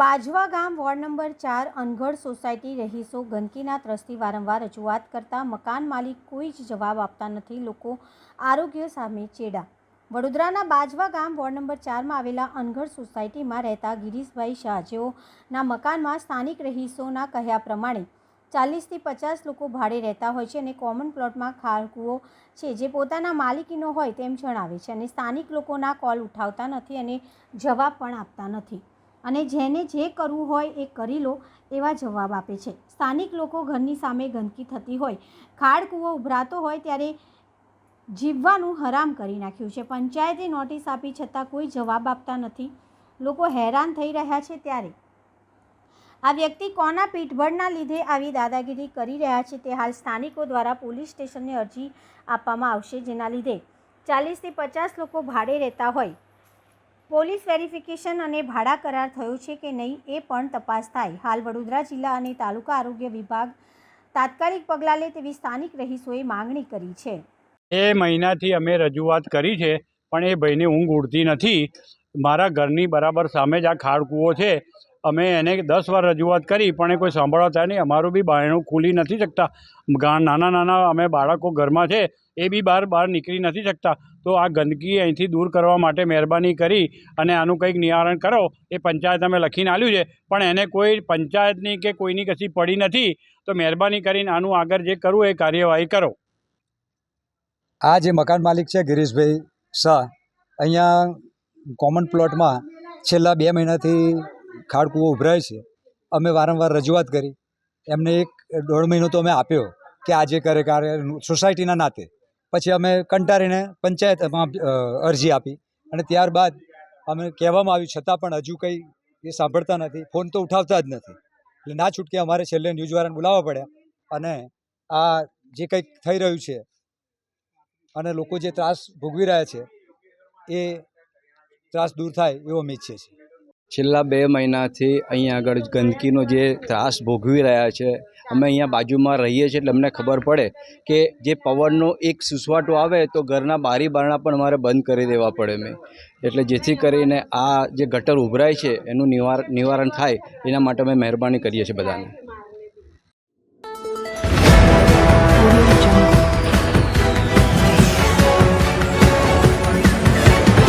બાજવા ગામ ward number ચાર Angadh society રહીશો ગંદકીના ત્રસ્તી વારંવાર રજૂઆત કરતા મકાન માલિક કોઈ જ જવાબ આપતા નથી, લોકો આરોગ્ય સામે ચેડા. વડોદરાના બાજવા ગામ વોર્ડ નંબર ચારમાં આવેલા અનગઢ સોસાયટીમાં રહેતા ગિરીશભાઈ શાહ જેઓના મકાનમાં સ્થાનિક રહીશોના કહ્યા પ્રમાણે ચાલીસથી પચાસ લોકો ભાડે રહેતા હોય છે અને કોમન પ્લોટમાં ખારકુઓ છે. જે પોતાના માલિકીનો હોય તેમ જણાવે છે અને સ્થાનિક લોકોના કોલ ઉઠાવતા નથી અને જવાબ પણ આપતા નથી. અને જેને જે કરવું હોય એ કરી લો એવા જવાબ આપે છે. સ્થાનિક લોકો ઘરની સામે ગંદકી થતી હોય, ખાડ કૂવો ઉભરાતો હોય ત્યારે જીવવાનું હરામ કરી નાખ્યું છે. પંચાયતે નોટિસ આપી છતાં કોઈ જવાબ આપતા નથી. લોકો હેરાન થઈ રહ્યા છે ત્યારે. આ વ્યક્તિ કોના પીઠબળના લીધે આવી દાદાગીરી કરી રહ્યા છે તે હાલ સ્થાનિકો દ્વારા પોલીસ સ્ટેશનને અરજી આપવામાં આવશે જેના લીધે ચાલીસથી પચાસ લોકો ભાડે રહેતા હોય. પોલીસ વેરિફિકેશન અને ભાડા કરાર થયો છે કે નહીં એ પણ તપાસ થાય. હાલ વડોદરા જિલ્લા અને તાલુકા આરોગ્ય વિભાગ તાત્કાલિક પગલાં લે તેવી સ્થાનિક રહીશોએ માંગણી કરી છે. એ મહિનાથી અમે રજૂઆત કરી છે, પણ એ ભાઈને ઊંઘ ઉડતી નથી. મારા ઘરની બરાબર સામે જ આ ખાડકૂવો છે. અમે એને દસ વાર રજૂઆત કરી, પણ એ કોઈ સાંભળવા થાય નહીં. અમારું બી બાયણું ખુલી નથી શકતા. નાના નાના અમે બાળકો ઘરમાં છે, એ બી બહાર બહાર નીકળી નથી શકતા. તો આ ગંદકી અહીંથી દૂર કરવા માટે મહેરબાની કરી અને આનું કંઈક નિવારણ કરો. એ પંચાયત અમે લખીને આવ્યું છે, પણ એને કોઈ પંચાયતની કે કોઈની કશી પડી નથી. તો મહેરબાની કરીને આનું આગળ જે કરવું એ કાર્યવાહી કરો. આ જે મકાન માલિક છે ગિરીશભાઈ શાહ, અહીંયા કોમન પ્લોટમાં છેલ્લા બે મહિનાથી ખાડકૂવો ઉભરાય છે. અમે વારંવાર રજૂઆત કરી. એમને એક દોઢ મહિનો તો અમે આપ્યો કે આજે કરે કાર્ય સોસાયટીના નાતે. પછી અમે કંટાળીને પંચાયતમાં અરજી આપી. અને ત્યારબાદ અમે કહેવામાં આવ્યું, છતાં પણ હજુ કંઈ એ સાંભળતા નથી. ફોન તો ઉઠાવતા જ નથી. એટલે ના છૂટકે અમારે છેલ્લે ન્યૂઝવાળાને બોલાવવા પડ્યા. અને આ જે કંઈક થઈ રહ્યું છે અને લોકો જે ત્રાસ ભોગવી રહ્યા છે, એ ત્રાસ દૂર થાય એવો અમે ઈચ્છીએ છીએ. છેલ્લા બે મહિનાથી અહીંયા આગળ ગંદકીનો જે ત્રાસ ભોગવી રહ્યા છે, અમે અહીંયા બાજુમાં રહીએ છીએ એટલે અમને ખબર પડે કે જે પવનનો એક સુસવાટો આવે તો ઘરના બારી બારણા પણ અમારે બંધ કરી દેવા પડે મેં. એટલે જેથી કરીને આ જે ગટર ઉભરાય છે, એનું નિવાર, નિવારણ થાય, એના માટે અમે મહેરબાની કરીએ છીએ બધાને.